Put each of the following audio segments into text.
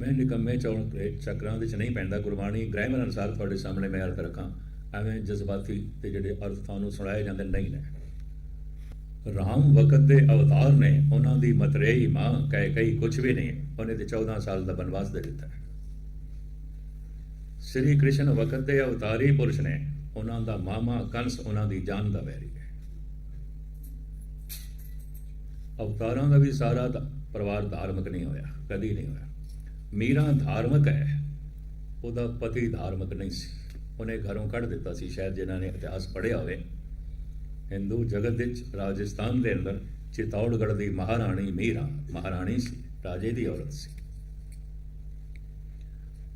ਮੈਂ ਨਿਕੰਮੇ ਚੌਣ ਦੇ ਚੱਕਰਾਂ ਵਿੱਚ ਨਹੀਂ ਪੈਂਦਾ ਗੁਰਬਾਣੀ ਗ੍ਰਾਮਰ ਅਨੁਸਾਰ ਤੁਹਾਡੇ ਸਾਹਮਣੇ ਮੈਂ ਅਰਥ ਰੱਖਾਂ। ਐਵੇਂ ਜਜ਼ਬਾਤੀ ਤੇ ਜਿਹੜੇ ਅਰਥ ਤੁਹਾਨੂੰ ਸੁਣਾਏ ਜਾਂਦੇ ਨਹੀਂ ਨੇ। ਰਾਮ ਵਕਤ ਦੇ ਅਵਤਾਰ ਨੇ, ਉਹਨਾਂ ਦੀ ਮਤਰੇਈ ਮਾਂ, ਕਹਿ ਕਈ ਕੁਝ ਵੀ ਨਹੀਂ, ਉਹਨੇ ਤੇ 14 ਸਾਲ ਦਾ ਬਨਵਾਸ ਦੇ ਦਿੱਤਾ। ਸ੍ਰੀ ਕ੍ਰਿਸ਼ਨ ਵਕਤ ਦੇ ਅਵਤਾਰੀ ਪੁਰਸ਼ ਨੇ, ਉਹਨਾਂ ਦਾ ਮਾਮਾ ਕੰਸ ਉਹਨਾਂ ਦੀ ਜਾਨ ਦਾ ਵੈਰੀ ਹੈ। ਅਵਤਾਰਾਂ ਦਾ ਵੀ ਸਾਰਾ ਪਰਿਵਾਰ ਧਾਰਮਿਕ ਨਹੀਂ ਹੋਇਆ, ਕਦੀ ਨਹੀਂ ਹੋਇਆ। ਮੀਰਾ ਧਾਰਮਿਕ ਹੈ। ਉਹਦਾ ਪਤੀ ਧਾਰਮਿਕ ਨਹੀਂ ਸੀ। ਉਹਨੇ ਘਰੋਂ ਕੱਢ ਦਿੱਤਾ ਸੀ, ਸ਼ਾਇਦ ਜਿਨ੍ਹਾਂ ਨੇ ਇਤਿਹਾਸ ਪੜ੍ਹਿਆ ਹੋਵੇ। ਹਿੰਦੂ ਜਗਤ ਵਿੱਚ ਰਾਜਸਥਾਨ ਦੇ ਅੰਦਰ ਚਿਤੌੜਗੜ ਦੀ ਮਹਾਰਾਣੀ ਮੀਰਾ, ਮਹਾਰਾਣੀ ਸੀ, ਰਾਜੇ ਦੀ ਔਰਤ ਸੀ।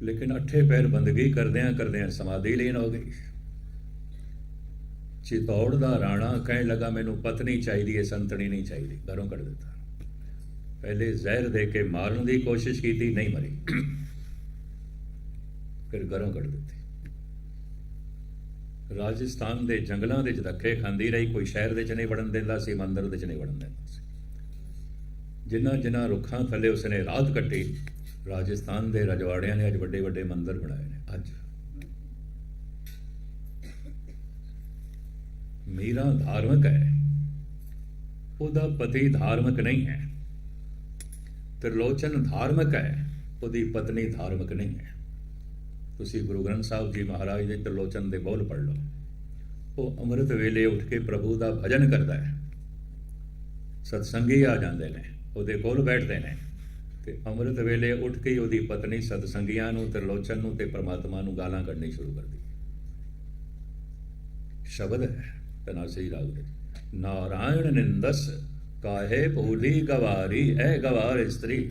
ਲੇਕਿਨ ਅੱਠੇ ਪੈਰ ਬੰਦਗੀ ਕਰਦਿਆਂ ਕਰਦਿਆਂ ਸਮਾਧੀ ਲੀਨ ਹੋ ਗਈ। ਚਿਤੌੜ ਦਾ ਰਾਣਾ ਕਹਿਣ ਲੱਗਾ, ਮੈਨੂੰ ਪਤਨੀ ਚਾਹੀਦੀ ਹੈ ਸੰਤਣੀ ਨਹੀਂ ਚਾਹੀਦੀ। ਘਰੋਂ ਕੱਢ ਦਿੱਤਾ। ਪਹਿਲੇ ਜ਼ਹਿਰ ਦੇ ਕੇ ਮਾਰਨ ਦੀ ਕੋਸ਼ਿਸ਼ ਕੀਤੀ, ਨਹੀਂ ਮਰੀ। ਫਿਰ ਘਰੋਂ ਕੱਢ ਦਿੱਤੀ। ਰਾਜਸਥਾਨ ਦੇ ਜੰਗਲਾਂ ਦੇ ਚ ਧੱਕੇ ਖਾਂਦੀ ਰਹੀ, ਕੋਈ ਸ਼ਹਿਰ ਦੇ ਚ ਨਹੀਂ ਵੜਨ ਦਿੰਦਾ ਸੀ, ਮੰਦਰ ਦੇ ਚ ਨਹੀਂ ਵੜਨ ਦਿੰਦਾ ਸੀ। ਜਿਨ੍ਹਾਂ ਜਿਨ੍ਹਾਂ ਰੁੱਖਾਂ ਥੱਲੇ ਉਸਨੇ ਰਾਤ ਕੱਟੀ, ਰਾਜਸਥਾਨ ਦੇ ਰਜਵਾੜਿਆਂ ਨੇ ਅੱਜ ਵੱਡੇ ਵੱਡੇ ਮੰਦਰ ਬਣਾਏ ਨੇ, ਅੱਜ। ਮੀਰਾ ਧਾਰਮਿਕ ਹੈ। ਉਹਦਾ ਪਤੀ ਧਾਰਮਿਕ ਨਹੀਂ ਹੈ। ਤ੍ਰਿਲੋਚਨ ਧਾਰਮਿਕ ਹੈ, ਉਹਦੀ ਪਤਨੀ ਧਾਰਮਿਕ ਨਹੀਂ ਹੈ। ਤੁਸੀਂ ਗੁਰੂ ਗ੍ਰੰਥ ਸਾਹਿਬ ਜੀ ਮਹਾਰਾਜ ਦੇ ਤ੍ਰਿਲੋਚਨ ਦੇ ਬੋਲ ਪੜ੍ਹ ਲਓ। ਉਹ ਅੰਮ੍ਰਿਤ ਵੇਲੇ ਉੱਠ ਕੇ ਪ੍ਰਭੂ ਦਾ ਭਜਨ ਕਰਦਾ ਹੈ। ਸਤਸੰਗੀ ਆ ਜਾਂਦੇ ਨੇ, ਉਹਦੇ ਕੋਲ ਬੈਠਦੇ ਨੇ। ਤੇ ਅੰਮ੍ਰਿਤ ਵੇਲੇ ਉੱਠ ਕੇ ਉਹਦੀ ਪਤਨੀ ਸਤਸੰਗੀਆਂ ਨੂੰ, ਤ੍ਰਿਲੋਚਨ ਨੂੰ ਤੇ ਪ੍ਰਮਾਤਮਾ ਨੂੰ ਗਾਲਾਂ ਕੱਢਣੀ ਸ਼ੁਰੂ ਕਰਦੀ। ਸ਼ਬਦ ਹੈ ਤਨਾਸੀ ਰਾਗ ਦੇ। ਨਾਰਾਇਣ ਨਿੰਦਸ ਕਾਹੇ ਭੂਲੀ ਗਵਾਰੀ, ਐ ਗਵਾਰ ਇਸਤਰੀ।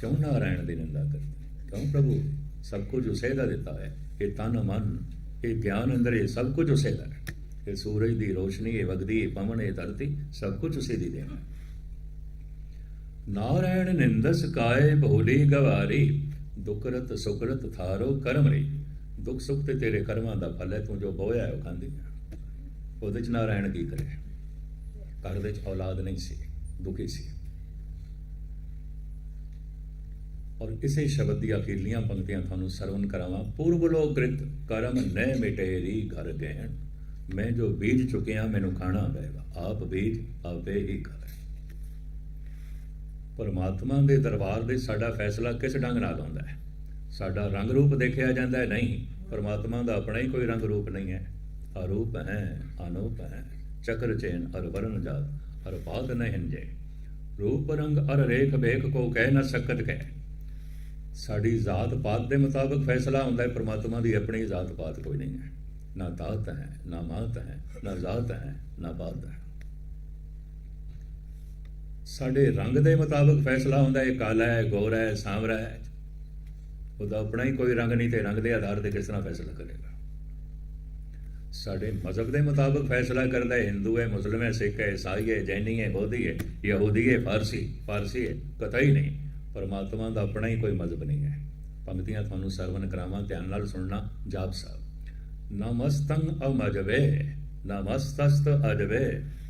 ਕਿਉਂ ਨਾਰਾਇਣ ਦੀ ਨਿੰਦਾ ਕਰਦੀ? ਕਿਉਂ ਪ੍ਰਭੂ? ਸਭ ਕੁਝ ਉਸੇ ਦਾ ਦਿੱਤਾ ਹੈ ਇਹ ਤਨ ਮਨ, ਇਹ ਗਿਆਨ ਅੰਦਰ, ਇਹ ਸਭ ਕੁਝ ਉਸੇ ਦਾ। ਹੈ ਇਹ ਸੂਰਜ ਦੀ ਰੋਸ਼ਨੀ, ਇਹ ਵਗਦੀ, ਇਹ ਪਵਨ, ਇਹ ਧਰਤੀ, ਸਭ ਕੁਝ ਉਸੇ ਦੀ ਦੇਣ। ਨਾਰਾਇਣ ਨਿੰਦਸ ਕਾਏ ਭੋਲੀ ਗਵਾਰੀ? ਦੁਕਰਤ ਸੁਕਰਤ ਥਾਰੋ ਕਰਮ ਰੇ। ਦੁੱਖ ਸੁੱਖ ਤੇ ਤੇਰੇ ਕਰਮਾਂ ਦਾ ਫਲ ਹੈ, ਤੂੰ ਜੋ ਬੋਇਆ ਹੈ, ਉਹ ਖਾਂਦੀ ਹੈ। ਉਹਦੇ ਚ ਨਾਰਾਇਣ ਕੀ ਕਰੇ? ਘਰ ਵਿੱਚ ਔਲਾਦ ਨਹੀਂ ਸੀ, ਦੁਖੀ ਸੀ। ਔਰ ਇਸੇ ਸ਼ਬਦ ਦੀ ਅਖੀਰਲੀਆਂ ਪੰਕਤੀਆਂ ਤੁਹਾਨੂੰ ਸਰਵਨ ਕਰਾਵਾਂ। ਪੂਰਬ ਲੋਕ੍ਰਿਤ ਕਰਮ ਨੈ ਮਿਟੇਰੀ ਘਰ ਗਹਿਣ ਮੈਂ ਜੋ ਬੀਜ ਚੁੱਕਿਆ, ਮੈਨੂੰ ਖਾਣਾ ਪਏਗਾ ਆਪ ਬੀਜ ਆਪੇ ਹੀ ਕਰੇ ਪਰਮਾਤਮਾ ਦੇ ਦਰਬਾਰ ਦੇ ਸਾਡਾ ਫੈਸਲਾ ਕਿਸ ਢੰਗ ਨਾਲ ਆਉਂਦਾ ਹੈ? ਸਾਡਾ ਰੰਗ ਰੂਪ ਦੇਖਿਆ ਜਾਂਦਾ ਹੈ? ਨਹੀਂ। ਪਰਮਾਤਮਾ ਦਾ ਆਪਣਾ ਹੀ ਕੋਈ ਰੰਗ ਰੂਪ ਨਹੀਂ ਹੈ। ਅਰੂਪ ਹੈ, ਅਨੂਪ ਹੈ। ਚਕਰ ਚੈਨ ਅਰ ਵਰਨ ਜਾਤ ਅਰ ਪਾਤ ਨ ਹਿੰਜੇ ਰੂਪ ਰੰਗ ਅਰ ਰੇਖ ਬੇਖ ਕੋ ਕਹਿ ਨਾ ਸਕਤ ਕਹਿ ਸਾਡੀ ਜ਼ਾਤ ਪਾਤ ਦੇ ਮੁਤਾਬਕ ਫੈਸਲਾ ਹੁੰਦਾ ਹੈ ਪਰਮਾਤਮਾ ਦੀ ਆਪਣੀ ਜ਼ਾਤ ਪਾਤ ਕੋਈ ਨਹੀਂ ਹੈ ਨਾ ਤਾਤ ਹੈ ਨਾ ਮਾਤ ਹੈ ਨਾ ਜ਼ਾਤ ਹੈ ਨਾ ਪਾਤ ਹੈ ਸਾਡੇ ਰੰਗ ਦੇ ਮੁਤਾਬਕ ਫੈਸਲਾ ਹੁੰਦਾ ਹੈ ਕਾਲਾ ਹੈ ਗੋਰਾ ਹੈ ਸਾਂਵਰਾ ਹੈ ਉਹਦਾ ਆਪਣਾ ਹੀ ਕੋਈ ਰੰਗ ਨਹੀਂ ਤੇ ਰੰਗ ਦੇ ਆਧਾਰ ਤੇ ਕਿਸ ਤਰ੍ਹਾਂ ਫੈਸਲਾ ਕਰੇਗਾ ਸਾਡੇ ਮਜ਼ਹਬ ਦੇ ਮੁਤਾਬਕ ਫੈਸਲਾ ਕਰਦਾ ਹੈ ਹਿੰਦੂ ਹੈ ਮੁਸਲਮ ਹੈ ਸਿੱਖ ਹੈ ਈਸਾਈ ਹੈ ਜੈਨੀ ਹੈ ਬੋਧੀ ਹੈ ਯਹੂਦੀ ਹੈ ਫਾਰਸੀ ਫਾਰਸੀ ਹੈ ਕਤਈ ਨਹੀਂ ਪਰਮਾਤਮਾ ਦਾ ਆਪਣਾ ਹੀ ਕੋਈ ਮਜ਼ਹਬ ਨਹੀਂ ਹੈ ਪੰਕਤੀਆਂ ਤੁਹਾਨੂੰ ਸਰਵਨ ਕਰਾਵਾਂ ਧਿਆਨ ਨਾਲ ਸੁਣਨਾ ਜਾਪ ਸਾਹਿਬ ਨਮਸਤੰ ਅਮਜਵੇ ਨਮਸਤਸਤ ਅਜਵੇ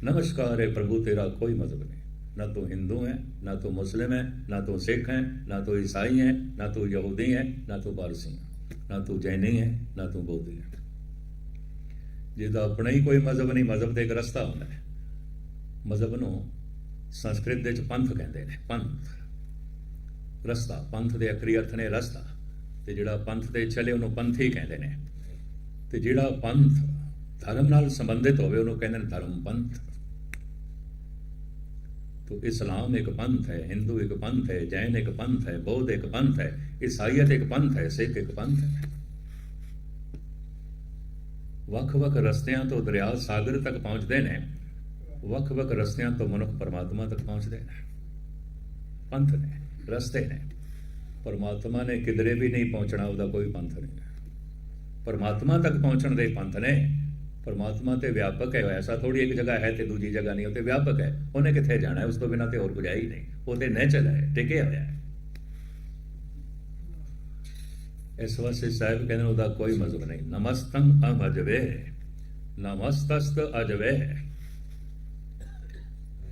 ਨਮਸਕਾਰ ਹੈ ਪ੍ਰਭੂ ਤੇਰਾ ਕੋਈ ਮਜ਼ਹਬ ਨਹੀਂ ਨਾ ਤੂੰ ਹਿੰਦੂ ਹੈ ਨਾ ਤੂੰ ਮੁਸਲਿਮ ਹੈ ਨਾ ਤੂੰ ਸਿੱਖ ਹੈ ਨਾ ਤੂੰ ਈਸਾਈ ਹੈ ਨਾ ਤੂੰ ਯਹੂਦੀ ਹੈ ਨਾ ਤੂੰ ਪਾਰਸੀ ਹੈ ਨਾ ਤੂੰ ਜੈਨੀ ਹੈ ਨਾ ਤੂੰ ਬੋਧੀ ਹੈ ਜਿਹਦਾ ਆਪਣਾ ਹੀ ਕੋਈ ਮਜ਼ਹਬ ਨਹੀਂ, ਮਜ਼ਹਬ ਦੇ ਇੱਕ ਰਸਤਾ ਹੁੰਦਾ ਹੈ। ਮਜ਼ਹਬ ਨੂੰ ਸੰਸਕ੍ਰਿਤ ਦੇ ਵਿੱਚ ਪੰਥ ਕਹਿੰਦੇ ਨੇ, ਪੰਥ। ਰਸਤਾ, ਪੰਥ ਦੇ ਅਕਰੀ ਅਰਥ ਨੇ ਰਸਤਾ। ਤੇ ਜਿਹੜਾ ਪੰਥ ਦੇ ਚਲੇ, ਉਹਨੂੰ ਪੰਥ ਹੀ ਕਹਿੰਦੇ ਨੇ। ਤੇ ਜਿਹੜਾ ਪੰਥ ਧਰਮ ਨਾਲ ਸੰਬੰਧਿਤ ਹੋਵੇ, ਉਹਨੂੰ ਕਹਿੰਦੇ ਨੇ ਧਰਮ ਪੰਥ। ਤੋ ਇਸਲਾਮ ਇੱਕ ਪੰਥ ਹੈ, ਹਿੰਦੂ ਇੱਕ ਪੰਥ ਹੈ, ਜੈਨ ਇੱਕ ਪੰਥ ਹੈ, ਬੌਧ ਇੱਕ ਪੰਥ ਹੈ, ਈਸਾਈਅਤ ਇੱਕ ਪੰਥ ਹੈ, ਸਿੱਖ ਇੱਕ ਪੰਥ ਹੈ। ਵੱਖ-ਵੱਖ ਰਸਤਿਆਂ ਤੋਂ ਦਰਿਆ ਸਾਗਰ ਤੱਕ ਪਹੁੰਚਦੇ ਨੇ, ਵੱਖ-ਵੱਖ ਰਸਤਿਆਂ ਤੋਂ ਮਨੁੱਖ ਪਰਮਾਤਮਾ ਤੱਕ ਪਹੁੰਚਦੇ ਨੇ। ਪੰਥ ਨੇ, ਰਸਤੇ ਨੇ। ਪਰਮਾਤਮਾ ਨੇ ਕਿਧਰੇ ਵੀ ਨਹੀਂ ਪਹੁੰਚਣਾ, ਉਹਦਾ ਕੋਈ ਪੰਥ ਨਹੀਂ। ਪਰਮਾਤਮਾ ਤੱਕ ਪਹੁੰਚਣ ਦੇ ਪੰਥ ਨੇ। ਪਰਮਾਤਮਾ ਤੇ ਵਿਆਪਕ ਹੈ ਐਸਾ ਥੋੜੀ ਇੱਕ ਜਗ੍ਹਾ ਹੈ ਤੇ ਦੂਜੀ ਜਗ੍ਹਾ ਨਹੀਂ, ਉਹ ਤੇ ਵਿਆਪਕ ਹੈ। ਉਹਨੇ ਕਿੱਥੇ ਜਾਣਾ ਹੈ? ਉਸ ਤੋਂ ਬਿਨਾਂ ਤੇ ਹੋਰ ਕੁਝ ਹੀ ਨਹੀਂ। ਉਹ ਤੇ ਨੇਚਰ ਹੈ, ਟਿਕਿਆ ਹੋਇਆ ਹੈ। ਇਸ ਵਾਸਤੇ ਸਾਹਿਬ ਕਹਿੰਦੇ ਨੇ, ਉਹਦਾ ਕੋਈ ਮਜ਼ਹਬ ਨਹੀਂ। ਨਮਸਤੰ ਅਮਜਵੇ ਨਮਸਤਸਤ ਅਜਵੇ।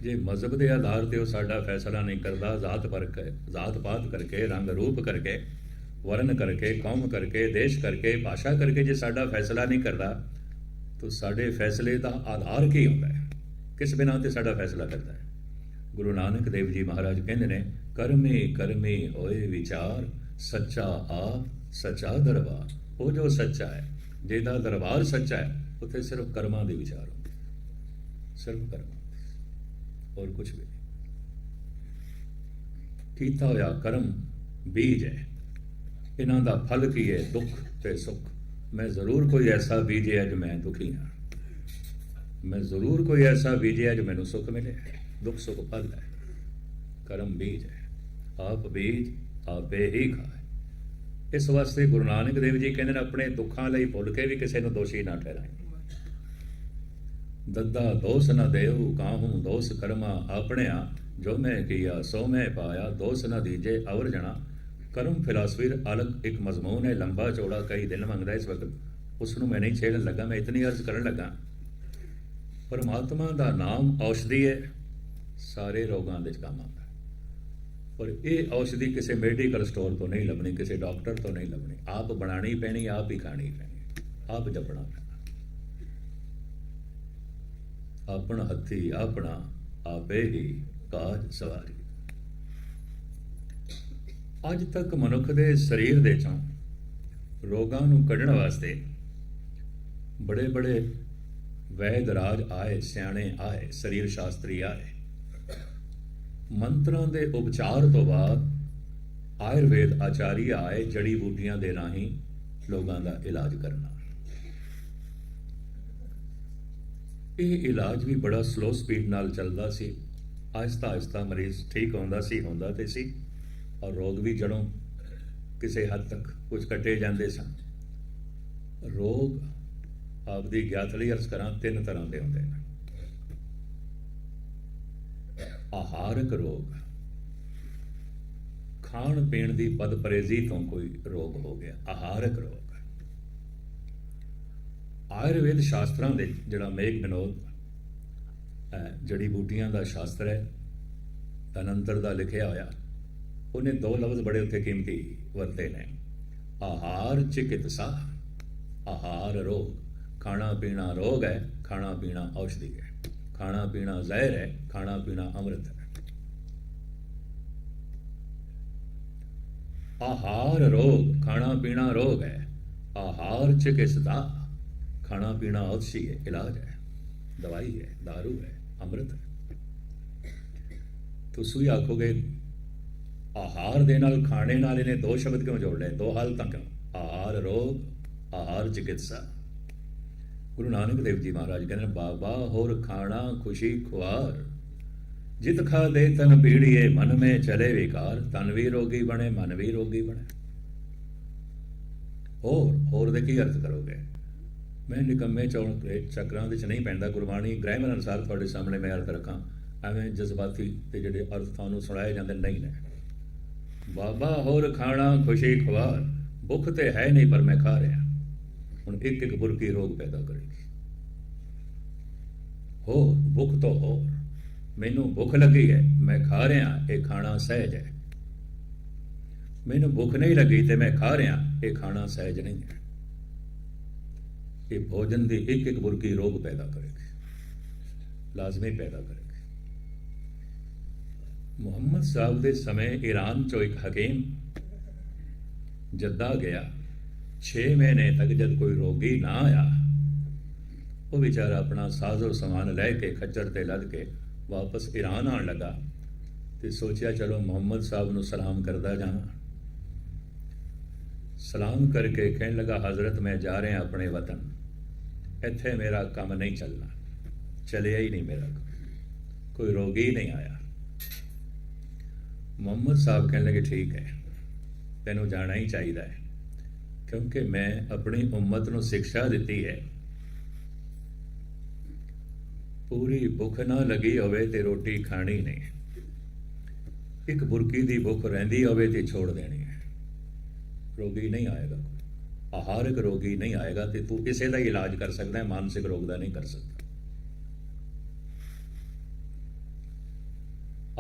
ਜੇ ਮਜ਼ਹਬ ਦੇ ਆਧਾਰ ਤੇ ਉਹ ਸਾਡਾ ਫੈਸਲਾ ਨਹੀਂ ਕਰਦਾ, ਜ਼ਾਤ ਪਰ ਜ਼ਾਤ ਪਾਤ ਕਰਕੇ, ਰੰਗ ਰੂਪ ਕਰਕੇ ਵਰਨ ਕਰਕੇ, ਕੌਮ ਕਰਕੇ, ਦੇਸ਼ ਕਰਕੇ, ਭਾਸ਼ਾ ਕਰਕੇ ਜੇ ਸਾਡਾ ਫੈਸਲਾ ਨਹੀਂ ਕਰਦਾ, ਤਾਂ ਸਾਡੇ ਫੈਸਲੇ ਦਾ ਆਧਾਰ ਕੀ ਹੁੰਦਾ ਹੈ? ਕਿਸ ਬਿਨਾਂ ਤੇ ਸਾਡਾ ਫੈਸਲਾ ਕਰਦਾ ਹੈ? ਗੁਰੂ ਨਾਨਕ ਦੇਵ ਜੀ ਮਹਾਰਾਜ ਕਹਿੰਦੇ ਨੇ, ਕਰਮੇ ਕਰਮੇ ਹੋਏ ਵਿਚਾਰ, ਸੱਚਾ ਆਪ ਸੱਚਾ ਦਰਬਾਰ, ਉਹ ਜੋ ਸੱਚਾ ਹੈ, ਜਿਹਦਾ ਦਰਬਾਰ ਸੱਚਾ ਹੈ, ਉੱਥੇ ਸਿਰਫ ਕਰਮਾਂ ਦੇ ਵਿਚਾਰ ਹੁੰਦੇ ਸਿਰਫ ਕਰਮ ਹੋਰ ਕੁਝ ਵੀ ਨਹੀਂ। ਕੀਤਾ ਹੋਇਆ ਕਰਮ ਬੀਜ ਹੈ। ਇਹਨਾਂ ਦਾ ਫਲ ਕੀ ਹੈ? ਦੁੱਖ ਤੇ ਸੁੱਖ। ਮੈਂ ਜ਼ਰੂਰ ਕੋਈ ਐਸਾ ਬੀਜ ਹੈ ਜੋ ਮੈਂ ਦੁਖੀ ਹਾਂ। ਮੈਂ ਜ਼ਰੂਰ ਕੋਈ ਐਸਾ ਬੀਜ ਹੈ ਜੋ ਮੈਨੂੰ ਸੁੱਖ ਮਿਲੇ ਦੁੱਖ ਸੁੱਖ ਫਲ ਹੈ। ਕਰਮ ਬੀਜ ਹੈ। ਆਪ ਬੀਜ ਆਪੇ ਹੀ ਖਾਏ। ਇਸ ਵਾਸਤੇ ਗੁਰੂ ਨਾਨਕ ਦੇਵ ਜੀ ਕਹਿੰਦੇ ਨੇ, ਆਪਣੇ ਦੁੱਖਾਂ ਲਈ ਭੁੱਲ ਕੇ ਵੀ ਕਿਸੇ ਨੂੰ ਦੋਸ਼ੀ ਨਾ ਠਹਿਰਾਏ ਦੱਦਾ ਦੋਸ ਨਾ ਦੇਉ ਕਾਹੂ ਦੋਸ ਕਰਮਾ ਆਪਣਿਆ, ਜੋ ਮੈਂ ਕੀਆ, ਸੋ ਮੈਂ ਪਾਇਆ, ਦੋਸ ਨਾ ਦੀਜੇ ਅਵਰ ਜਣਾ। ਕਰਮ ਫਿਲਾਸਫੀ ਅਲਗ ਇੱਕ ਮਜ਼ਮੂਨ ਹੈ, ਲੰਬਾ ਚੌੜਾ ਕਈ ਦਿਨ ਮੰਗਦਾ ਇਸ ਵਕਤ। ਉਸ ਨੂੰ ਮੈਂ ਨਹੀਂ ਛੇੜਨ ਲੱਗਾ, ਮੈਂ ਇਤਨੀ ਅਰਜ਼ ਕਰਨ ਲੱਗਾ। ਪਰਮਾਤਮਾ ਦਾ ਨਾਮ ਔਸ਼ਧੀ ਹੈ, ਸਾਰੇ ਰੋਗਾਂ ਦੇ ਵਿੱਚ ਕੰਮ ਆਉਂਦਾ। ਹੈ। ਪਰ ਇਹ ਔਸ਼ਧੀ ਕਿਸੇ ਮੈਡੀਕਲ ਸਟੋਰ ਤੋਂ ਨਹੀਂ ਲੱਭਣੀ, ਕਿਸੇ ਡਾਕਟਰ ਤੋਂ ਨਹੀਂ ਲੱਭਣੀ। ਆਪ ਬਣਾਣੀ ਪੈਣੀ, ਆਪ ਹੀ ਖਾਣੀ ਪੈਣੀ ਆਪ ਜਪਣਾ ਪੈਣਾ। ਆਪਣਾ ਹੱਥੀ, ਆਪਣਾ ਆਪੇ ਹੀ ਕਾਜ ਸਵਾਰੀ। ਅੱਜ ਤੱਕ ਮਨੁੱਖ ਦੇ ਸਰੀਰ ਦੇ ਚੋਂ ਰੋਗਾਂ ਨੂੰ ਕੱਢਣ ਵਾਸਤੇ ਬੜੇ ਬੜੇ ਵੈਦ ਰਾਜ ਆਏ, ਸਿਆਣੇ ਆਏ, ਸਰੀਰ ਸ਼ਾਸਤਰੀ ਆਏ। ਮੰਤਰਾਂ ਦੇ ਉਪਚਾਰ ਤੋਂ ਬਾਅਦ ਆਯੁਰਵੇਦ ਆਚਾਰੀ ਆਏ ਜੜੀ ਬੂਟੀਆਂ ਦੇ ਰਾਹੀਂ ਲੋਕਾਂ ਦਾ ਇਲਾਜ ਕਰਨਾ। ਇਹ ਇਲਾਜ ਵੀ ਬੜਾ ਸਲੋ ਸਪੀਡ ਨਾਲ ਚੱਲਦਾ ਸੀ। ਆਹਿਸਤਾ ਆਹਿਸਤਾ ਮਰੀਜ਼ ਠੀਕ ਹੁੰਦਾ ਸੀ, ਹੁੰਦਾ ਤੇ ਸੀ ਔਰ ਰੋਗ ਵੀ ਜੜੋਂ ਕਿਸੇ ਹੱਦ ਤੱਕ ਕੁਝ ਕੱਟੇ ਜਾਂਦੇ ਸਨ। ਰੋਗ ਆਪਦੀ ਗਿਆਤ ਲਈ ਅਰਜ਼ ਕਰਾਂ, ਤਿੰਨ ਤਰ੍ਹਾਂ ਦੇ ਹੁੰਦੇ ਨੇ। ਆਹਾਰਕ ਰੋਗ। ਖਾਣ ਪੀਣ ਦੀ ਬਦ ਪਰਹੇਜ਼ੀ ਤੋਂ ਕੋਈ ਰੋਗ ਹੋ ਗਿਆ ਆਹਾਰਕ ਰੋਗ। ਆਯੁਰਵੇਦ ਸ਼ਾਸਤਰਾਂ ਦੇ ਜਿਹੜਾ ਮੇਘ ਵਿਨੋਦ ਅਹ, ਜੜੀ ਬੂਟੀਆਂ ਦਾ ਸ਼ਾਸਤਰ ਹੈ ਤਨੰਤਰ ਦਾ ਲਿਖਿਆ ਹੋਇਆ ਉਹਨੇ ਦੋ ਲਫ਼ਜ਼ ਬੜੇ ਉੱਥੇ ਕੀਮਤੀ ਵਰਤੇ ਨੇ। ਆਹਾਰ ਚਿਕਿਤਸਾ ਆਹਾਰ ਰੋਗ। ਖਾਣਾ ਪੀਣਾ ਰੋਗ ਹੈ ਖਾਣਾ ਪੀਣਾ ਔਸ਼ਧੀ ਹੈ। ਖਾਣਾ ਪੀਣਾ ਜ਼ਹਿਰ ਹੈ ਖਾਣਾ ਪੀਣਾ ਅੰਮ੍ਰਿਤ ਹੈ ਆਹਾਰ ਰੋਗ ਖਾਣਾ ਪੀਣਾ ਰੋਗ ਹੈ ਆਹਾਰ ਚਿਕਿਤਸਾ ਖਾਣਾ ਪੀਣਾ ਔਸ਼ਧੀ ਹੈ ਇਲਾਜ ਹੈ ਦਵਾਈ ਹੈ दारू ਹੈ ਅੰਮ੍ਰਿਤ ਹੈ ਤੁਸੀਂ ਆਖੋਗੇ ਆਹਾਰ ਦੇ ਨਾਲ ਖਾਣੇ ਨਾਲ ਇਹਨੇ ਦੋ ਸ਼ਬਦ ਕਿਉਂ ਜੋੜ ਲਏ ਦੋ ਹਾਲਤਾਂ ਕਿਉਂ ਆਹਾਰ ਰੋਗ ਆਹਾਰ ਚਿਕਿਤਸਾ ਗੁਰੂ ਨਾਨਕ ਦੇਵ ਜੀ ਮਹਾਰਾਜ ਕਹਿੰਦੇ ਨੇ, ਬਾਬਾ ਹੋਰ ਖਾਣਾ ਖੁਸ਼ੀ ਖੁਆਰ। ਜਿਤ ਖਾ ਦੇ ਤਨ ਪੀੜੀਏ, ਮਨ ਮੇ ਚਲੇ ਵਿਕਾਰ। ਤਨ ਵੀ ਰੋਗੀ ਬਣੇ, ਮਨ ਵੀ ਰੋਗੀ ਬਣੇ। ਹੋਰ ਹੋਰ ਦੇ ਕੀ ਅਰਥ ਕਰੋਗੇ? ਮੈਂ ਨਿਕੰਮੇ ਚੌਣ ਦੇ ਚੱਕਰਾਂ ਵਿੱਚ ਨਹੀਂ ਪੈਂਦਾ, ਗੁਰਬਾਣੀ ਗ੍ਰਾਮਰ ਅਨੁਸਾਰ ਤੁਹਾਡੇ ਸਾਹਮਣੇ ਮੈਂ ਅਰਥ ਰੱਖਾਂ। ਐਵੇਂ ਜਜ਼ਬਾਤੀ ਤੇ ਜਿਹੜੇ ਅਰਥ ਤੁਹਾਨੂੰ ਸੁਣਾਏ ਜਾਂਦੇ ਨਹੀਂ ਨੇ। ਬਾਬਾ ਹੋਰ ਖਾਣਾ ਖੁਸ਼ੀ ਖਵਾਰ ਭੁੱਖ ਤੇ ਹੈ ਨਹੀਂ ਪਰ ਮੈਂ ਖਾ ਰਿਹਾ। ਹੁਣ ਇੱਕ ਇੱਕ ਬੁਰਕੀ ਰੋਗ ਪੈਦਾ ਕਰੇਗੀ। ਹੋਰ, ਭੁੱਖ ਤੋਂ ਹੋਰ। ਮੈਨੂੰ ਭੁੱਖ ਲੱਗੀ ਹੈ, ਮੈਂ ਖਾ ਰਿਹਾ, ਇਹ ਖਾਣਾ ਸਹਿਜ ਹੈ। ਮੈਨੂੰ ਭੁੱਖ ਨਹੀਂ ਲੱਗੀ ਤੇ ਮੈਂ ਖਾ ਰਿਹਾ, ਇਹ ਖਾਣਾ ਸਹਿਜ ਨਹੀਂ ਹੈ। ਇਹ ਭੋਜਨ ਦੀ ਇੱਕ ਇੱਕ ਬੁਰਕੀ ਰੋਗ ਪੈਦਾ ਕਰੇਗੀ। ਲਾਜ਼ਮੀ ਪੈਦਾ ਕਰੇਗੀ। ਮੁਹੰਮਦ ਸਾਹਿਬ ਦੇ ਸਮੇਂ ਈਰਾਨ ਚੋਂ ਇੱਕ ਹਕੀਮ ਜੱਦਾ ਗਿਆ। 6 ਮਹੀਨੇ ਤੱਕ ਜਦ ਕੋਈ ਰੋਗੀ ਨਾ ਆਇਆ, ਉਹ ਵਿਚਾਰਾ ਆਪਣਾ ਸਾਜ਼ੋ ਸਮਾਨ ਲੈ ਕੇ ਖੱਜਰ ਤੇ ਲੱਦ ਕੇ ਵਾਪਸ ਈਰਾਨ ਆਉਣ ਲੱਗਾ ਤੇ ਸੋਚਿਆ, ਚਲੋ ਮੁਹੰਮਦ ਸਾਹਿਬ ਨੂੰ ਸਲਾਮ ਕਰਦਾ ਜਾਵਾਂ। ਸਲਾਮ ਕਰਕੇ ਕਹਿਣ ਲੱਗਾ, ਹਜ਼ਰਤ, ਮੈਂ ਜਾ ਰਿਹਾ ਆਪਣੇ ਵਤਨ। ਇੱਥੇ ਮੇਰਾ ਕੰਮ ਨਹੀਂ ਚੱਲਣਾ। ਚਲਿਆ ਹੀ ਨਹੀਂ ਮੇਰਾ ਕੰਮ। ਕੋਈ ਰੋਗੀ ਨਹੀਂ ਆਇਆ। ਮੁਹੰਮਦ ਸਾਹਿਬ ਕਹਿਣ ਲੱਗੇ, ਠੀਕ ਹੈ, ਤੈਨੂੰ ਜਾਣਾ ਹੀ ਚਾਹੀਦਾ ਹੈ। ਕਿਉਂਕਿ ਮੈਂ ਆਪਣੀ ਉਮਤ ਨੂੰ ਸਿੱਖਿਆ ਦਿੱਤੀ ਹੈ। ਪੂਰੀ ਭੁੱਖ ਨਾ ਲੱਗੀ ਹੋਵੇ ਤੇ ਰੋਟੀ ਖਾਣੀ ਨਹੀਂ। ਇੱਕ ਬੁਰਕੀ ਦੀ ਭੁੱਖ ਰਹਿੰਦੀ ਹੋਵੇ ਤੇ ਛੋੜ ਦੇਣੀ ਹੈ। ਰੋਗੀ ਨਹੀਂ ਆਏਗਾ। ਕੋਈ ਆਹਾਰਕ ਰੋਗੀ ਨਹੀਂ ਆਏਗਾ ਤੇ ਤੂੰ ਕਿਸੇ ਦਾ ਹੀ ਇਲਾਜ ਕਰ ਸਕਦਾ ਹੈ, ਮਾਨਸਿਕ ਰੋਗ ਦਾ ਨਹੀਂ ਕਰ ਸਕਦਾ।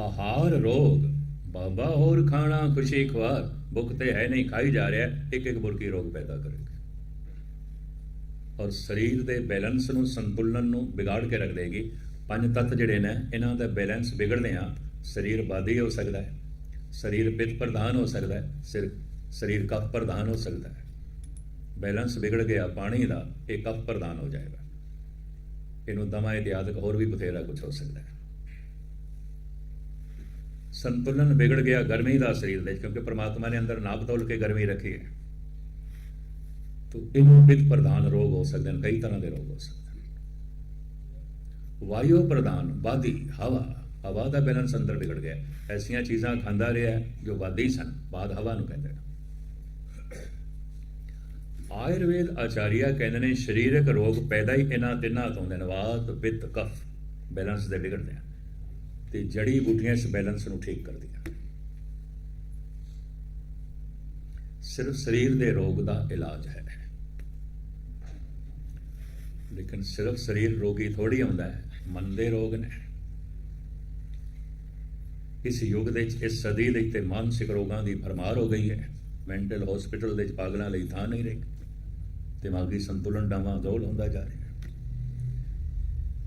ਆਹਾਰ ਰੋਗ ਬਾਬਾ, ਹੋਰ ਖਾਣਾ ਖੁਸ਼ੀ ਖਵਾਰ। ਭੁੱਖ ਤੇ ਹੈ ਨਹੀਂ, ਖਾਈ ਜਾ ਰਿਹਾ, ਇੱਕ ਇੱਕ ਬੁਰਕੀ ਰੋਗ ਪੈਦਾ ਕਰੇਗੀ। ਔਰ ਸਰੀਰ ਦੇ ਬੈਲੈਂਸ ਨੂੰ, ਸੰਤੁਲਨ ਨੂੰ ਵਿਗਾੜ ਕੇ ਰੱਖ ਦੇਗੀ। ਪੰਜ ਤੱਤ ਜਿਹੜੇ ਨੇ, ਇਹਨਾਂ ਦਾ ਬੈਲੈਂਸ ਵਿਗੜਦੇ ਆ ਸਰੀਰ ਬਾਦੀ ਹੋ ਸਕਦਾ ਹੈ, ਸਰੀਰ ਪਿੱਤ ਪ੍ਰਧਾਨ ਹੋ ਸਕਦਾ ਹੈ, ਸਿਰ, ਸਰੀਰ ਕਫ ਪ੍ਰਧਾਨ ਹੋ ਸਕਦਾ ਹੈ। ਬੈਲੈਂਸ ਵਿਗੜ ਗਿਆ ਪਾਣੀ ਦਾ, ਇਹ ਕਫ ਪ੍ਰਧਾਨ ਹੋ ਜਾਏਗਾ। ਇਹਨੂੰ ਦਮਾ ਇਤਿਆਦਿਕ ਹੋਰ ਵੀ ਬਥੇਰਾ ਕੁਝ ਹੋ ਸਕਦਾ ਹੈ। ਸੰਤੁਲਨ ਵਿਗੜ ਗਿਆ ਗਰਮੀ ਦਾ ਸਰੀਰ ਦੇ ਕਿਉਂਕਿ ਪ੍ਰਮਾਤਮਾ ਨੇ ਅੰਦਰ ਨਾਪ ਤੋਲ ਕੇ ਗਰਮੀ ਰੱਖੀ ਹੈ। ਤੋ ਇਹਨੂੰ ਪਿਤ ਪ੍ਰਧਾਨ ਰੋਗ ਹੋ ਸਕਦੇ ਨੇ ਕਈ ਤਰ੍ਹਾਂ ਦੇ ਰੋਗ ਹੋ ਸਕਦੇ ਨੇ ਵਾਯੂ ਪ੍ਰਧਾਨ ਬਾਦੀ ਹਵਾ ਹਵਾ ਦਾ ਬੈਲੈਂਸ ਅੰਦਰ ਵਿਗੜ ਗਿਆ। ਐਸੀਆਂ ਚੀਜ਼ਾਂ ਖਾਂਦਾ ਰਿਹਾ ਜੋ ਵਾਦੀ ਸਨ ਬਾਦ ਹਵਾ ਨੂੰ ਕਹਿੰਦੇ ਨੇ। ਆਯੁਰਵੇਦ ਆਚਾਰੀਆ ਕਹਿੰਦੇ ਨੇ, ਸਰੀਰਕ ਰੋਗ ਪੈਦਾ ਹੀ ਇਹਨਾਂ ਤਿੰਨਾਂ ਤੋਂ ਹੁੰਦੇ ਨੇ ਵਾਤ ਪਿੱਤ ਕਫ, ਬੈਲੈਂਸ ਦੇ ਵਿਗੜਦੇ ਆ ਤੇ ਜੜੀ ਬੂਟੀਆਂ ਇਸ ਬੈਲੈਂਸ ਨੂੰ ਠੀਕ ਕਰਦੀਆਂ ਸਿਰਫ ਸਰੀਰ ਦੇ ਰੋਗ ਦਾ ਇਲਾਜ ਹੈ। ਲੇਕਿਨ ਸਿਰਫ ਸਰੀਰ ਰੋਗੀ ਥੋੜੀ ਹੁੰਦਾ ਹੈ, ਮਨ ਦੇ ਰੋਗ ਨੇ। ਇਸ ਯੁੱਗ ਦੇ ਵਿੱਚ, ਇਸ ਸਦੀ ਦੇ ਤੇ ਮਾਨਸਿਕ ਰੋਗਾਂ ਦੀ ਭਰਮਾਰ ਹੋ ਗਈ ਹੈ। ਮੈਂਟਲ ਹਸਪੀਟਲ ਦੇ ਵਿੱਚ ਪਾਗਲਾਂ ਲਈ ਥਾਂ ਨਹੀਂ ਰਹੀ। ਦਿਮਾਗੀ ਸੰਤੁਲਨ ਡਾਵਾਂ-ਡੋਲ ਹੁੰਦਾ ਜਾ ਰਿਹਾ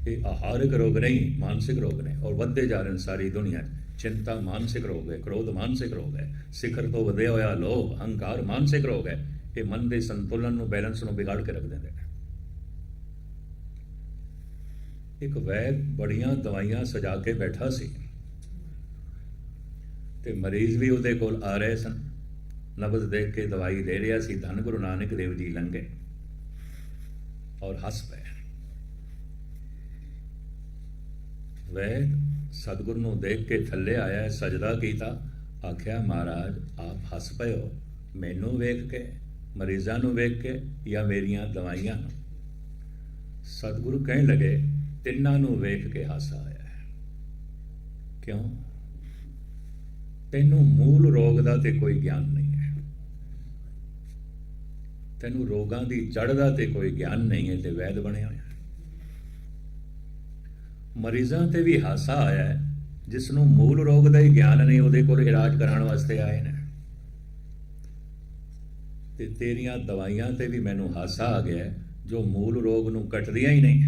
ਇਹ ਆਹਾਰਿਕ ਰੋਗ ਨਹੀਂ, ਮਾਨਸਿਕ ਰੋਗ ਨੇ। ਔਰ ਵੱਧਦੇ ਜਾ ਰਹੇ ਨੇ ਸਾਰੀ ਦੁਨੀਆ 'ਚ। ਚਿੰਤਾ ਮਾਨਸਿਕ ਰੋਗ ਹੈ, ਕ੍ਰੋਧ ਮਾਨਸਿਕ ਰੋਗ ਹੈ। ਸਿਖਰ ਤੋਂ ਵਧਿਆ ਹੋਇਆ ਲੋਭ ਹੰਕਾਰ ਮਾਨਸਿਕ ਰੋਗ ਹੈ। ਇਹ ਮਨ ਦੇ ਸੰਤੁਲਨ ਨੂੰ ਬੈਲੈਂਸ ਨੂੰ ਵਿਗਾੜ ਕੇ ਰੱਖ ਦਿੰਦੇ ਨੇ। ਇੱਕ ਵੈਦ ਬੜੀਆਂ ਦਵਾਈਆਂ ਸਜਾ ਕੇ ਬੈਠਾ ਸੀ। ਤੇ ਮਰੀਜ਼ ਵੀ ਉਹਦੇ ਕੋਲ ਆ ਰਹੇ ਸਨ। ਨਬਜ਼ ਦੇਖ ਕੇ ਦਵਾਈ ਦੇ ਰਿਹਾ ਸੀ, ਧੰਨ ਗੁਰੂ ਨਾਨਕ ਦੇਵ ਜੀ ਲੰਘੇ। ਔਰ ਹੱਸ ਪਏ। ਵੈਦ ਸਤਿਗੁਰ ਨੂੰ ਦੇਖ ਕੇ ਥੱਲੇ ਆਇਆ ਸਜਦਾ ਕੀਤਾ ਆਖਿਆ, ਮਹਾਰਾਜ, ਆਪ ਹੱਸ ਪਏ ਹੋ। ਮੈਨੂੰ ਵੇਖ ਕੇ, ਮਰੀਜ਼ਾਂ ਨੂੰ ਵੇਖ ਕੇ ਜਾਂ ਮੇਰੀਆਂ ਦਵਾਈਆਂ ਨੂੰ? ਸਤਿਗੁਰੂ ਕਹਿਣ ਲੱਗੇ, ਤਿੰਨਾਂ ਨੂੰ ਵੇਖ ਕੇ ਹਾਸਾ ਆਇਆ ਕਿਉਂ? ਤੈਨੂੰ ਮੂਲ ਰੋਗ ਦਾ ਤੇ ਕੋਈ ਗਿਆਨ ਨਹੀਂ ਹੈ। ਤੈਨੂੰ ਰੋਗਾਂ ਦੀ ਜੜ ਦਾ ਤੇ ਕੋਈ ਗਿਆਨ ਨਹੀਂ ਹੈ, ਤੇ ਵੈਦ ਬਣਿਆ ਹੋਇਆ ਮਰੀਜ਼ਾਂ ਤੇ ਵੀ ਹਾਸਾ ਆਇਆ ਹੈ ਜਿਸ ਨੂੰ ਮੂਲ ਰੋਗ ਦਾ ਹੀ ਗਿਆਨ ਨਹੀਂ, ਉਹਦੇ ਕੋਲ ਇਲਾਜ ਕਰਾਉਣ ਵਾਸਤੇ ਆਏ ਨੇ। ਤੇ ਤੇਰੀਆਂ ਦਵਾਈਆਂ ਤੇ ਵੀ ਮੈਨੂੰ ਹਾਸਾ ਆ ਗਿਆ ਜੋ ਮੂਲ ਰੋਗ ਨੂੰ ਕੱਟਦੀਆਂ ਹੀ ਨਹੀਂ,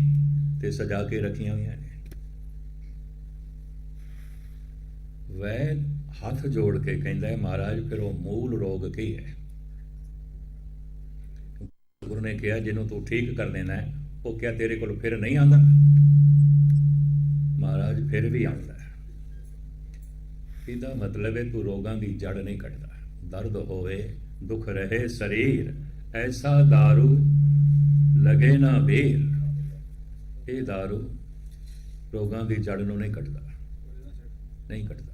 ਤੇ ਸਜਾ ਕੇ ਰੱਖੀਆਂ ਹੋਈਆਂ ਨੇ। ਵੈ ਹੱਥ ਜੋੜ ਕੇ ਕਹਿੰਦਾ ਹੈ, ਮਹਾਰਾਜ, ਫਿਰ ਉਹ ਮੂਲ ਰੋਗ ਕੀ ਹੈ? ਗੁਰੂ ਨੇ ਕਿਹਾ, ਜਿਹਨੂੰ ਤੂੰ ਠੀਕ ਕਰ ਦੇਣਾ ਹੈ, ਉਹ ਕਿਹਾ, ਤੇਰੇ ਕੋਲ ਫਿਰ ਨਹੀਂ ਆਂਦਾ ਮਹਾਰਾਜ ਫਿਰ ਵੀ ਆਉਂਦਾ ਹੈ ਇਹਦਾ ਮਤਲਬ ਹੈ ਤੂੰ ਰੋਗਾਂ ਦੀ ਜੜ ਨਹੀਂ ਕੱਟਦਾ ਦਰਦ ਹੋਵੇ ਦੁੱਖ ਰਹੇ ਸਰੀਰ ਐਸਾ दारू ਲਗੇ ਨਾ ਵੇਲ ਇਹ दारू ਰੋਗਾਂ ਦੀ ਜੜ ਨੂੰ ਨਹੀਂ ਕੱਟਦਾ ਨਹੀਂ ਕੱਟਦਾ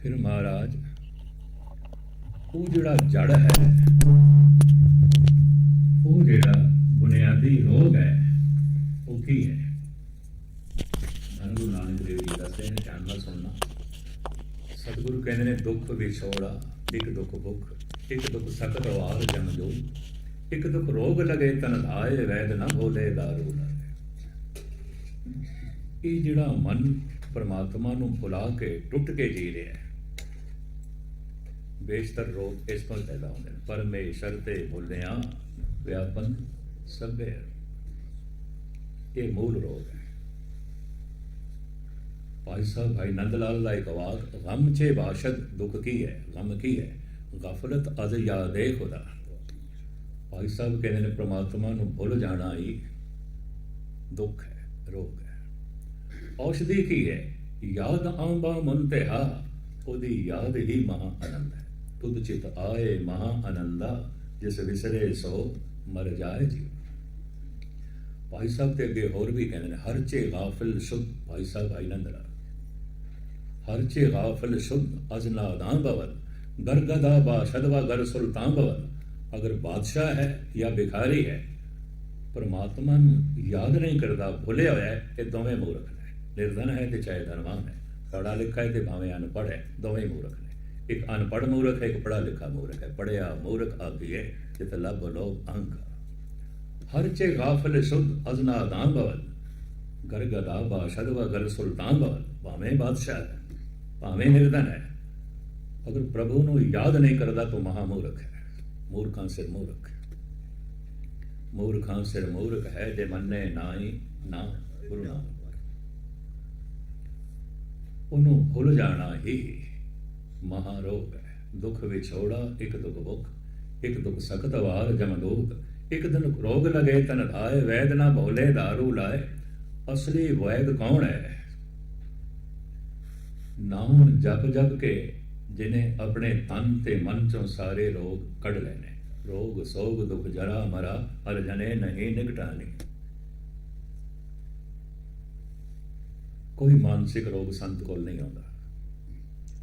ਫਿਰ ਮਹਾਰਾਜ ਉਹ ਜਿਹੜਾ ਜੜ ਹੈ ਉਹ ਜਿਹੜਾ ਬੁਨਿਆਦੀ ਰੋਗ ਹੈ ਉਹ ਕੀ ਹੈ। ਧੰਨ ਗੁਰੂ ਨਾਨਕ ਦੇਵ ਜੀ ਦੱਸਦੇ ਨੇ ਧਿਆਨ ਨਾਲ ਸੁਣਨਾ। ਸਤਿਗੁਰੂ ਕਹਿੰਦੇ ਨੇ, ਦੁੱਖ ਵਿਛੋੜਾ, ਇੱਕ ਦੁੱਖ ਭੁੱਖ, ਇੱਕ ਦੁੱਖ ਸਕਤ ਵਾਰ ਜਮ ਜੋ, ਇੱਕ ਦੁੱਖ ਰੋਗ ਲਗੇ ਤਨ ਧਾਏ, ਵੈਦ ਨਾ ਬੋਲੇ ਦਾਰੂ ਲਾਏ ਇਹ ਜਿਹੜਾ ਮਨ ਪਰਮਾਤਮਾ ਨੂੰ ਭੁਲਾ ਕੇ ਟੁੱਟ ਕੇ ਜੀ ਰਿਹਾ ਹੈ, ਬੇਸ਼ਤਰ ਰੋਗ ਇਸ ਤੋਂ ਹੀ ਪੈਦਾ ਹੁੰਦੇ ਨੇ। ਪਰਮੇਸ਼ਰ ਤੇ ਬੋਲਿਆ, ਵਿਆਪਨ ਸਭੇ ਇਹ ਮੂਲ ਰੋਗ ਹੈ। ਭਾਈ ਸਾਹਿਬ, ਭਾਈ ਨੰਦ ਲਾਲ ਦਾ ਇੱਕ ਵਾਕ ਗਮ ਚੇ ਬਾਸ਼ਦ ਦੁੱਖ ਕੀ ਹੈ? ਗਮ ਕੀ ਹੈ? ਗਫਲਤ ਅਜ਼ ਯਾਦੇ ਖੁਦਾ। ਭਾਈ ਸਾਹਿਬ ਕਹਿੰਦੇ ਨੇ, ਪ੍ਰਮਾਤਮਾ ਨੂੰ ਭੁੱਲ ਜਾਣਾ ਹੀ ਦੁੱਖ ਹੈ, ਰੋਗ ਹੈ। ਔਸ਼ਧੀ ਕੀ ਹੈ? ਯਾਦ ਆਂਬਾ ਮੁੰਤਹਾ ਉਹਦੀ ਯਾਦ ਹੀ ਮਹਾ ਆਨੰਦ ਹੈ। ਤੁਧ ਚਿਤ ਆਏ ਮਹਾ ਆਨੰਦਾ, ਜਿਸ ਵਿਸਰੇ ਸੋ ਮਰ ਜਾਏ ਜੀ ਭਾਈ ਸਾਹਿਬ ਤੇ ਅੱਗੇ ਹੋਰ ਵੀ ਕਹਿੰਦੇ ਨੇ, ਹਰ ਚੇ ਗਾਫਿਲ ਸ਼ੁੱਧ, ਭਾਈ ਸਾਹਿਬ ਆਨੰਦ ਰਾ ਹਰ ਚੇ ਗਾਫਿਲ ਸ਼ੁੱਧ ਅਜਨਾ ਦਾਂ ਬਵਨ ਗਰਗਦਾ ਬਾ ਸ਼ਦਵਾ ਗਰ ਸੁਲਤਾਨ ਬਵਨ ਅਗਰ ਬਾਦਸ਼ਾਹ ਹੈ ਜਾਂ ਭਿਖਾਰੀ ਹੈ, ਪਰਮਾਤਮਾ ਨੂੰ ਯਾਦ ਨਹੀਂ ਕਰਦਾ, ਭੁੱਲਿਆ ਹੋਇਆ ਹੈ ਇਹ ਦੋਵੇਂ ਮੂਰਖ ਨੇ। ਨਿਰਧਨ ਹੈ ਤੇ ਚਾਹੇ ਧਨਵਾਨ ਹੈ। ਪੜਾ ਲਿਖਾ ਹੈ ਤੇ ਭਾਵੇਂ ਅਨਪੜ੍ਹ ਹੈ, ਦੋਵੇਂ ਮੂਰਖ ਨੇ। ਇੱਕ ਅਨਪੜ੍ਹ ਮੂਰਖ ਹੈ, ਇੱਕ ਪੜਾ ਲਿਖਾ ਮੂਰਖ ਹੈ। ਪੜਿਆ ਮੂਰਖ ਆਗੀਏ ਜਿਤ ਲੱਭ ਲੋ ਅੰਕ ਹਰ ਚੇ ਗਾਫਲ ਸੁਧ ਅਜ਼ਨਾ ਦਾਂ ਬਵਨ ਗਰ ਗਦਾ ਬਾਸ਼ਦ ਗਰ ਸੁਲਤਾਨ ਵਾ ਭਾਵੇਂ ਬਾਦਸ਼ਾਹ ਹੈ, ਭਾਵੇਂ ਨਿਰਧਨ ਹੈ। ਅਗਰ ਪ੍ਰਭੂ ਨੂੰ ਯਾਦ ਨਹੀਂ ਕਰਦਾ ਤਾਂ ਮਹਾਮੂਰਖ ਹੈ। ਮੂਰਖਾਂ ਸਿਰ ਮੂਰਖ। ਮੂਰਖਾਂ ਸਿਰ ਮੂਰਖ ਹੈ ਜੇ ਮੰਨੇ ਨਾਹੀ ਨਾ ਗੁਰੂ ਨਾਨਕ। ਉਹਨੂੰ ਭੁੱਲ ਜਾਣਾ ਹੀ ਮਹਾਰੋਗ ਹੈ। ਦੁੱਖ ਵਿਛੋੜਾ ਇੱਕ ਦੁੱਖ ਭੁੱਖ, ਇੱਕ ਦੁੱਖ ਸਖਤ ਵਾਰ ਜਮਦੂਤ ਇੱਕ ਦਿਨ ਰੋਗ ਲਗੇ ਤਨ ਧਾਏ, ਵੈਦ ਨਾ ਭੋਲੇ दारू ਲਾਏ। ਅਸਲੀ ਵੈਦ ਕੌਣ ਹੈ? ਨਾਮ ਜਪ ਜਪ ਕੇ ਜਿਨੇ ਆਪਣੇ ਤਨ ਤੇ ਮਨ ਚੋਂ ਸਾਰੇ ਰੋਗ ਕੱਢ ਲੈਣੇ। ਰੋਗ, ਸੋਗ, ਦੁਖ, ਜਰਾ, ਮਰਾ, ਹਰ ਜਨੇ ਨਹੀਂ ਨਿਕਟਾਨੀ ਕੋਈ ਮਾਨਸਿਕ ਰੋਗ ਸੰਤ ਕੋਲ ਨਹੀਂ ਆਉਂਦਾ।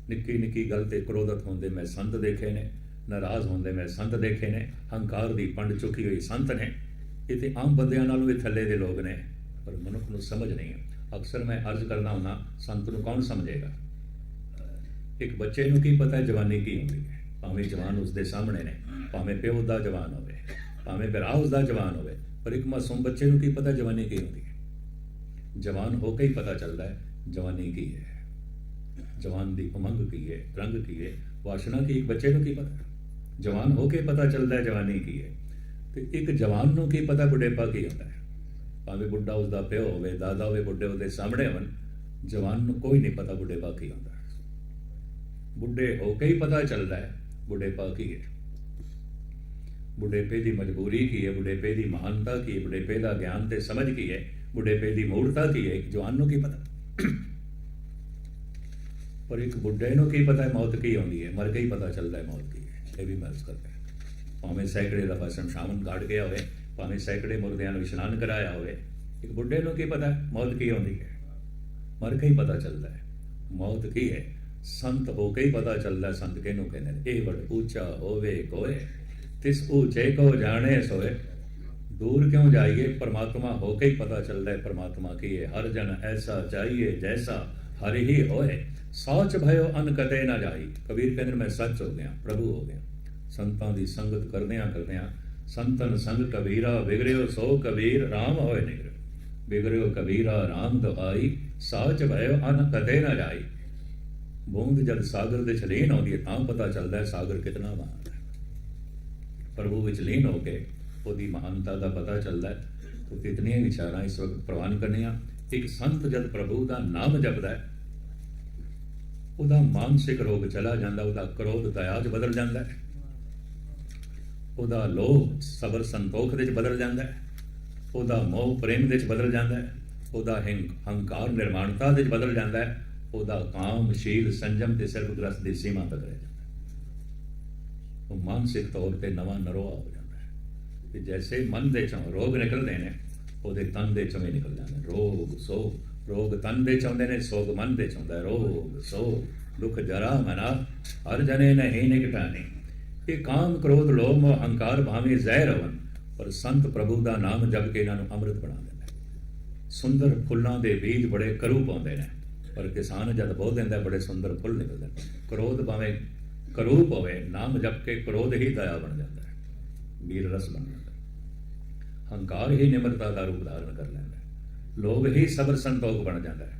ਨਿੱਕੀ ਨਿੱਕੀ ਗੱਲ ਤੇ ਕ੍ਰੋਧਤ ਹੁੰਦੇ ਮੈਂ ਸੰਤ ਦੇਖੇ ਨੇ। ਨਾਰਾਜ਼ ਹੁੰਦੇ ਮੈਂ ਸੰਤ ਦੇਖੇ ਨੇ, ਹੰਕਾਰ ਦੀ ਪੰਡ ਚੁੱਕੀ ਹੋਈ ਸੰਤ ਨੇ। ਇਹ ਤੇ ਆਮ ਬੰਦਿਆਂ ਨਾਲੋਂ ਵੀ ਥੱਲੇ ਦੇ ਲੋਕ ਨੇ, ਪਰ ਮਨੁੱਖ ਨੂੰ ਸਮਝ ਨਹੀਂ ਹੈ। ਅਕਸਰ ਮੈਂ ਅਰਜ਼ ਕਰਦਾ ਹੁੰਦਾ, ਸੰਤ ਨੂੰ ਕੌਣ ਸਮਝੇਗਾ? ਇੱਕ ਬੱਚੇ ਨੂੰ ਕੀ ਪਤਾ ਜਵਾਨੀ ਕੀ ਹੁੰਦੀ ਹੈ? ਭਾਵੇਂ ਜਵਾਨ ਉਸਦੇ ਸਾਹਮਣੇ ਨੇ, ਭਾਵੇਂ ਪਿਓ ਦਾ ਜਵਾਨ ਹੋਵੇ, ਭਾਵੇਂ ਭਰਾ ਉਸਦਾ ਜਵਾਨ ਹੋਵੇ, ਪਰ ਇੱਕ ਮਾਸੂਮ ਬੱਚੇ ਨੂੰ ਕੀ ਪਤਾ ਜਵਾਨੀ ਕੀ ਹੁੰਦੀ ਹੈ? ਜਵਾਨ ਹੋ ਕੇ ਹੀ ਪਤਾ ਚੱਲਦਾ ਹੈ, ਜਵਾਨੀ ਕੀ ਹੈ? ਜਵਾਨ ਦੀ ਉਮੰਗ ਕੀ ਹੈ, ਰੰਗ ਕੀ ਹੈ? ਵਾਸ਼ਨਾ ਕੀ ਇੱਕ ਬੱਚੇ ਨੂੰ ਕੀ ਪਤਾ? ਜਵਾਨ ਹੋ ਕੇ ਪਤਾ ਚੱਲਦਾ ਹੈ ਜਵਾਨੀ ਕੀ ਹੈ। ਤੇ ਇੱਕ ਜਵਾਨ ਨੂੰ ਕੀ ਪਤਾ ਬੁਢੇਪਾ ਕੀ ਹੁੰਦਾ ਹੈ? ਭਾਵੇਂ ਬੁੱਢਾ ਉਸਦਾ ਪਿਓ ਹੋਵੇ, ਦਾਦਾ ਹੋਵੇ, ਬੁੱਢੇ ਉਹਦੇ ਸਾਹਮਣੇ ਹੋਣ, ਜਵਾਨ ਨੂੰ ਕੋਈ ਨਹੀਂ ਪਤਾ ਬੁਢੇਪਾ ਕੀ ਹੁੰਦਾ ਬੁੱਢੇ ਹੋ ਕੇ ਹੀ ਪਤਾ ਚੱਲਦਾ ਹੈ ਬੁਢੇਪਾ ਕੀ ਹੈ। ਬੁਢੇਪੇ ਦੀ ਮਜਬੂਰੀ ਕੀ ਹੈ? ਬੁਢੇਪੇ ਦੀ ਮਹਾਨਤਾ ਕੀ ਹੈ? ਬੁਢੇਪੇ ਦਾ ਗਿਆਨ ਤੇ ਸਮਝ ਕੀ ਹੈ? ਬੁਢੇਪੇ ਦੀ ਮੂਰਤਾ ਕੀ ਹੈ? ਇੱਕ ਜਵਾਨ ਨੂੰ ਕੀ ਪਤਾ? ਪਰ ਇੱਕ ਬੁੱਢੇ ਨੂੰ ਕੀ ਪਤਾ ਹੈ ਮੌਤ ਕੀ ਆਉਂਦੀ ਹੈ? ਮਰ ਕੇ ਹੀ ਪਤਾ ਚੱਲਦਾ ਹੈ ਮੌਤ ਕੀ ਹੈ ਇਹ ਵੀ ਮਹਿਸੂਸ ਕਰਦਾ ਹੈ ਭਾਵੇਂ ਸੈਕੜੇ ਦਾ ਬਸਮ ਸ਼ਾਮਨ ਘਾਟ ਗਿਆ ਹੋਵੇ ਭਾਵੇਂ ਸੈਕੜੇ ਮੁਰਦਿਆਂ ਨੂੰ ਇਸ਼ਨਾਨ ਕਰਾਇਆ ਹੋਵੇ ਇੱਕ ਬੁੱਢੇ ਨੂੰ ਕੀ ਪਤਾ ਹੈ ਮੌਤ ਕੀ ਆਉਂਦੀ ਹੈ ਮਰ ਕੇ ਹੀ ਪਤਾ ਚੱਲਦਾ ਹੈ ਮੌਤ ਕੀ ਹੈ ਸੰਤ ਹੋ ਕੇ ਹੀ ਪਤਾ ਚੱਲਦਾ ਹੈ ਸੰਤ ਕਿਹਨੂੰ ਕਹਿੰਦੇ ਨੇ ਇਹ ਬੜ ਉੱਚਾ ਹੋਵੇ ਕੋਏ ਤਿਸ ਉੱਚੇ ਕੋ ਜਾਣੇ ਸੋਏ ਦੂਰ ਕਿਉਂ ਜਾਈਏ ਪਰਮਾਤਮਾ ਹੋ ਕੇ ਹੀ ਪਤਾ ਚੱਲਦਾ ਹੈ ਪਰਮਾਤਮਾ ਕੀ ਹੈ ਹਰ ਜਨ ਐਸਾ ਚਾਹੀਏ ਜੈਸਾ ਹਰ ਹੀ ਹੋਏ ਸੋਚ ਭਇਓ ਅਨ ਕਦੇ ਨਾ ਜਾਈ ਕਬੀਰ ਕਹਿੰਦੇ ਸੰਤਾਂ ਦੀ ਸੰਗਤ ਕਰਦਿਆਂ ਕਰਦਿਆਂ ਸੰਤਨ ਸੰਗ ਕਬੀਰਾ ਵਿਗੜਿਓ ਸੋ ਕਬੀਰ RAM ਹੋਏ ਨਿਗਰ। ਵਿਗੜਿਓ ਕਬੀਰਾ RAM ਦੁਹਾਈ ਸੋਚ ਭਇਓ ਅਨ ਕਦੇ ਨਾ ਜਾਈ। ਬੂੰਦ ਜਦ ਸਾਗਰ ਦੇ ਛਲੇਨ ਆਉਂਦੀ ਹੈ, ਤਾਂ ਪਤਾ ਚੱਲਦਾ ਹੈ ਸਾਗਰ ਕਿਤਨਾ ਮਹਾਨ ਹੈ। ਪ੍ਰਭੂ ਵਿੱਚ ਲੀਨ ਹੋ ਕੇ ਉਹਦੀ ਮਹਾਨਤਾ ਦਾ ਪਤਾ ਚੱਲਦਾ ਹੈ। ਤੋ ਕਿਤਨੀਆਂ ਵਿਚਾਰਾਂ ਇਸ ਵਕਤ ਪ੍ਰਵਾਨ ਕਰਨੀਆਂ। ਇੱਕ ਸੰਤ ਜਦ ਪ੍ਰਭੂ ਦਾ ਨਾਮ ਜਪਦਾ ਹੈ, ਉਹਦਾ ਮਾਨਸਿਕ ਰੋਗ ਚਲਾ ਜਾਂਦਾ, ਉਹਦਾ ਕ੍ਰੋਧ, ਦਇਆ 'ਚ ਬਦਲ ਜਾਂਦਾ ਹੈ। ਉਹਦਾ ਲੋਭ ਸਬਰ ਸੰਤੋਖ ਦੇ ਵਿੱਚ ਬਦਲ ਜਾਂਦਾ ਹੈ। ਉਹਦਾ ਮੋਹ ਪ੍ਰੇਮ ਦੇ ਵਿੱਚ ਬਦਲ ਜਾਂਦਾ ਹੈ। ਉਹਦਾ ਹੰਕਾਰ ਨਿਰਮਾਣਤਾ ਦੇ ਵਿੱਚ ਬਦਲ ਜਾਂਦਾ ਹੈ। ਉਹਦਾ ਕਾਮ ਸ਼ੀਲ ਸੰਜਮ ਤੇ ਸਰਬਗ੍ਰਸਤ ਦੀ ਸੀਮਾ ਤੱਕ ਰਹਿ ਜਾਂਦਾ ਹੈ। ਉਹ ਮਾਨਸਿਕ ਤੌਰ ਤੇ ਨਵਾਂ ਨਰੋਆ ਹੋ ਜਾਂਦਾ ਹੈ। ਤੇ ਜੈਸੇ ਮਨ ਦੇ ਚੋਂ ਰੋਗ ਨਿਕਲਦੇ ਨੇ, ਉਹਦੇ ਤਨ ਦੇ ਚੋਂ ਨਿਕਲ ਜਾਂਦੇ ਨੇ। ਰੋਗ, ਸੋਗ, ਰੋਗ ਤਨ ਦੇ ਚੋਂ ਹੁੰਦੇ ਨੇ, ਸੋਗ ਮਨ ਦੇ ਚੋਂ ਰੋਗ, ਸੋਗ, ਦੁੱਖ ਜਰਾ ਮਨਾ, ਹਰ ਜਨੇ ਨਹੀਂ ਨਿਕਟਾਨੀ। ਇਹ ਕਾਮ ਕ੍ਰੋਧ ਲੋਭ ਮੋਹ ਹੰਕਾਰ ਭਾਵੇਂ ਜ਼ਹਿਰ ਹੋਣ ਪਰ ਸੰਤ ਪ੍ਰਭੂ ਦਾ ਨਾਮ ਜਪ ਕੇ ਇਹਨਾਂ ਨੂੰ ਅੰਮ੍ਰਿਤ ਬਣਾ ਦਿੰਦਾ ਸੁੰਦਰ ਫੁੱਲਾਂ ਦੇ ਬੀਜ ਬੜੇ ਕਰੂ ਪਾਉਂਦੇ ਨੇ, ਪਰ ਕਿਸਾਨ ਜਦ ਬੋ ਦਿੰਦਾ ਬੜੇ ਸੁੰਦਰ ਫੁੱਲ ਨਿਕਲਦੇ ਨੇ। ਕ੍ਰੋਧ ਭਾਵੇਂ ਕਰੂ ਹੋਵੇ, ਨਾਮ ਜਪ ਕੇ ਕ੍ਰੋਧ ਹੀ ਦਇਆ ਬਣ ਜਾਂਦਾ ਹੈ ਵੀਰ ਰਸ ਬਣ ਜਾਂਦਾ ਹੰਕਾਰ ਹੀ ਨਿਮਰਤਾ ਦਾ ਰੂਪ ਧਾਰਨ ਕਰ ਲੈਂਦਾ ਹੈ। ਲੋਭ ਹੀ ਸਬਰ ਸੰਤੋਖ ਬਣ ਜਾਂਦਾ ਹੈ।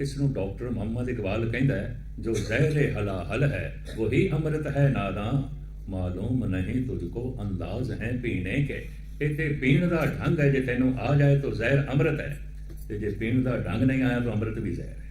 ਇਸ ਨੂੰ ਡਾਕਟਰ ਮੁਹੰਮਦ ਇਕਬਾਲ ਕਹਿੰਦਾ ਹੈ, ਜੋ ਜ਼ਹਿਰੇ ਹਲਾ ਹਲ ਹੈ, ਵਹੀ ਅੰਮ੍ਰਿਤ ਹੈ ਨਾਦਾ ਮਾਲੂਮ ਨਹੀਂ ਤੁਝਕੋ ਅੰਦਾਜ਼ ਹੈ ਪੀਣੇ ਕੇ। ਇਹ ਪੀਣ ਦਾ ਢੰਗ ਹੈ, ਜੇ ਤੈਨੂੰ ਆ ਜਾਏ ਤਾਂ ਜ਼ਹਿਰ ਅੰਮ੍ਰਿਤ ਹੈ। ਤੇ ਜੇ ਪੀਣ ਦਾ ਢੰਗ ਨਹੀਂ ਆਇਆ ਤਾਂ ਅੰਮ੍ਰਿਤ ਵੀ ਜ਼ਹਿਰ ਹੈ।